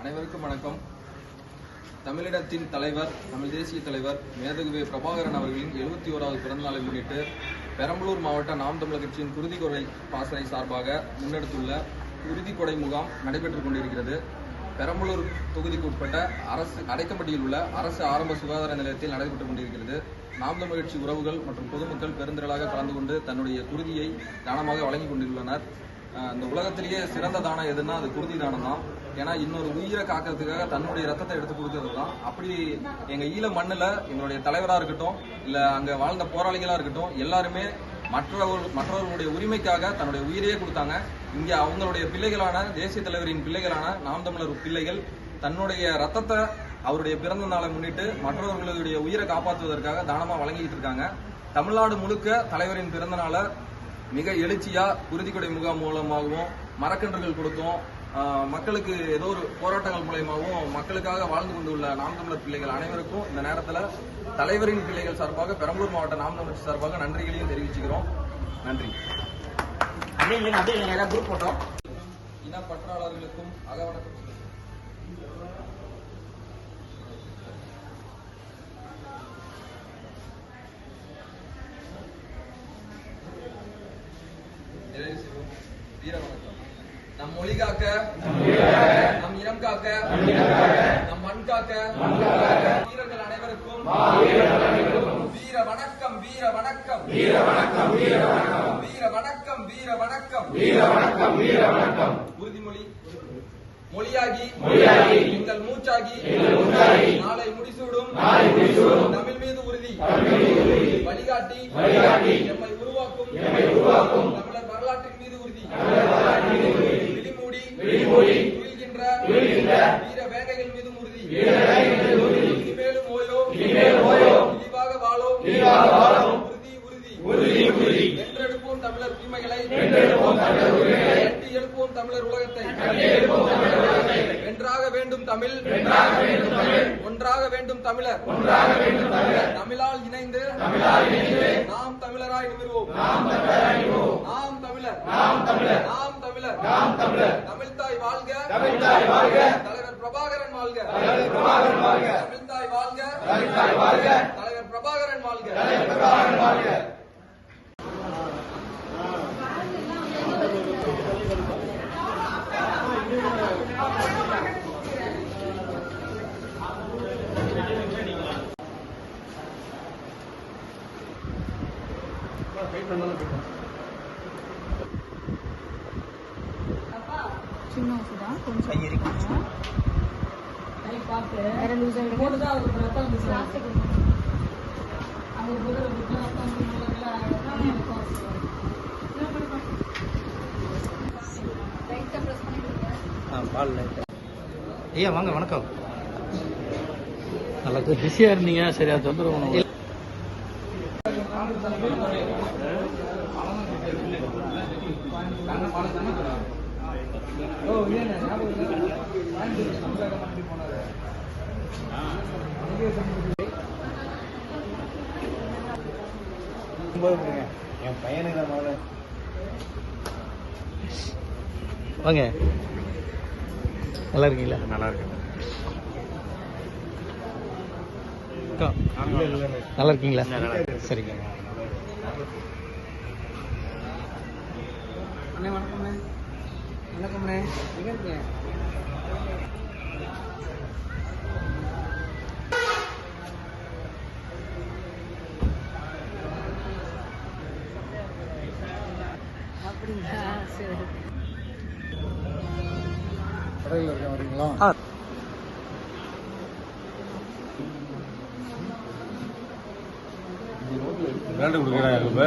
அனைவருக்கும் வணக்கம். தமிழினத்தின் தலைவர் தமிழ் தேசிய தலைவர் மேதகுவே பிரபாகரன் அவர்களின் எழுபத்தி ஓராவது பிறந்தநாளை முன்னிட்டு பெரம்பலூர் மாவட்ட நாம் தமிழர் கட்சியின் குருதிக்கொடை பாசறை சார்பாக முன்னெடுத்துள்ள குருதிக்கொடை முகாம் நடைபெற்றுக் கொண்டிருக்கிறது. பெரம்பலூர் தொகுதிக்கு உட்பட்ட அரசு அடைக்கப்பட்டியில் உள்ள அரசு ஆரம்ப சுகாதார நிலையத்தில் நடைபெற்றுக் கொண்டிருக்கிறது. நாம் தமிழ் கட்சி உறவுகள் மற்றும் பொதுமக்கள் பெருந்திரளாக கலந்து கொண்டு தன்னுடைய குருதியை தானமாக வழங்கிக் கொண்டுள்ளனர். இந்த உலகத்திலேயே சிறந்த தானம் எதுன்னா அது குருதி தானம் தான். ஏன்னா இன்னொரு உயிரை காக்கிறதுக்காக தன்னுடைய ரத்தத்தை எடுத்து கொடுக்கறது தான். அப்படி எங்க ஈழ மண்ணில் எங்களுடைய தலைவரா இருக்கட்டும் இல்ல அங்க வாழ்ந்த போராளிகளா இருக்கட்டும் எல்லாருமே மற்றவர்கள் மற்றவர்களுடைய உரிமைக்காக தன்னுடைய உயிரையே கொடுத்தாங்க. இங்கே அவங்களுடைய பிள்ளைகளான தேசிய தலைவரின் பிள்ளைகளான நாம் தமிழர் பிள்ளைகள் தன்னுடைய ரத்தத்தை அவருடைய பிறந்த நாளை முன்னிட்டு மற்றவர்களுடைய உயிரை காப்பாற்றுவதற்காக தானமாக வழங்கிட்டு இருக்காங்க. தமிழ்நாடு முழுக்க தலைவரின் பிறந்த நாளை மிக எழுச்சியா குருதிக்கொடை முகாம் மூலமாகவும் மரக்கன்றுகள் கொடுத்தோம் மக்களுக்கு ஏதோ ஒரு போராட்டங்கள் மூலயமாவும் மக்களுக்காக வாழ்ந்து கொண்டுள்ள நாம் தமிழர் பிள்ளைகள் அனைவருக்கும் இந்த நேரத்துல தலைவரின் பிள்ளைகள் சார்பாக பெரம்பலூர் மாவட்ட நாம் தமிழர் சார்பாக நன்றிகளையும் தெரிவிச்சுக்கிறோம். நன்றி. போட்டோம். இனப்பற்றாளர்களுக்கும் அகவணக்கம். நிறைவு செய்வோம். வீர வணக்கம். நம் மொழி காக்க நம் இனம் காக்க நம் மண் காக்க வீரர்கள் அனைவருக்கும் வீர வணக்கம் வீர வணக்கம். வீர வணக்கம் வீர வணக்கம். வீர வணக்கம் வீர வணக்கம் வீர வணக்கம் வீர வணக்கம் உறுதிமொழி. மொழியாகி மொழியாகி எங்கள் மூச்சாகி நாளை முடிசூடும். தமிழ் மீது உறுதி. வழிகாட்டி வழிகாட்டி. எம்மை உருவாக்கும் எம்மை உருவாக்கும் தமிழர் வரலாற்றின் மீது உறுதி விழிமூடி துயில்கின்ற வீர வேங்கைகள் மீதும் உறுதி. வீர வேங்கைகள் மீது உறுதி. இனிமேலும் ஓயோ இனிமேலும் ஓயோ. இழிவாக வாழோ இழிவாக வாழோ உறுதி உறுதி. உறுதி உறுதி. வென்றெடுப்போம் தமிழர் உரிமைகளை. வென்றெடுப்போம் தமிழர் உரிமைகளை. எழுப்புவோம் தமிழர் உலகத்தை. வென்றாக வேண்டும் தமிழ். ஒன்றாக வேண்டும் தமிழர். தமிழால் இணைந்து நாம் தமிழராய் நிமிர்வோம். நாம் தமிழர். நாம் தமிழர். தமிழ் தாய் வாழ்க. தலைவர் பிரபாகரன் வாழ்க. தமிழ் தாய் வாழ்க. தலைவர் பிரபாகரன் வாழ்க. சின்ன ஊசி தான் கொஞ்சம் வேற லூஸ் ஐயா வாங்க வணக்கம். நல்லா பிஸியாக இருந்தீங்க. சரியா தொந்தரவு என் பையனுக்கு முதல்ல வாங்க. நல்லா இருக்கீங்களா? நல்லா இருக்கேன். நல்லா இருக்கீங்களா? சரிங்க. அண்ணே வணக்கம்ண்ணே வணக்கம்ண்ணே எங்க இருக்கீங்க? அப்படிங்களா சரி கடையில் வரீங்களா விளையாட்டு கொடுக்குறாங்க இப்போ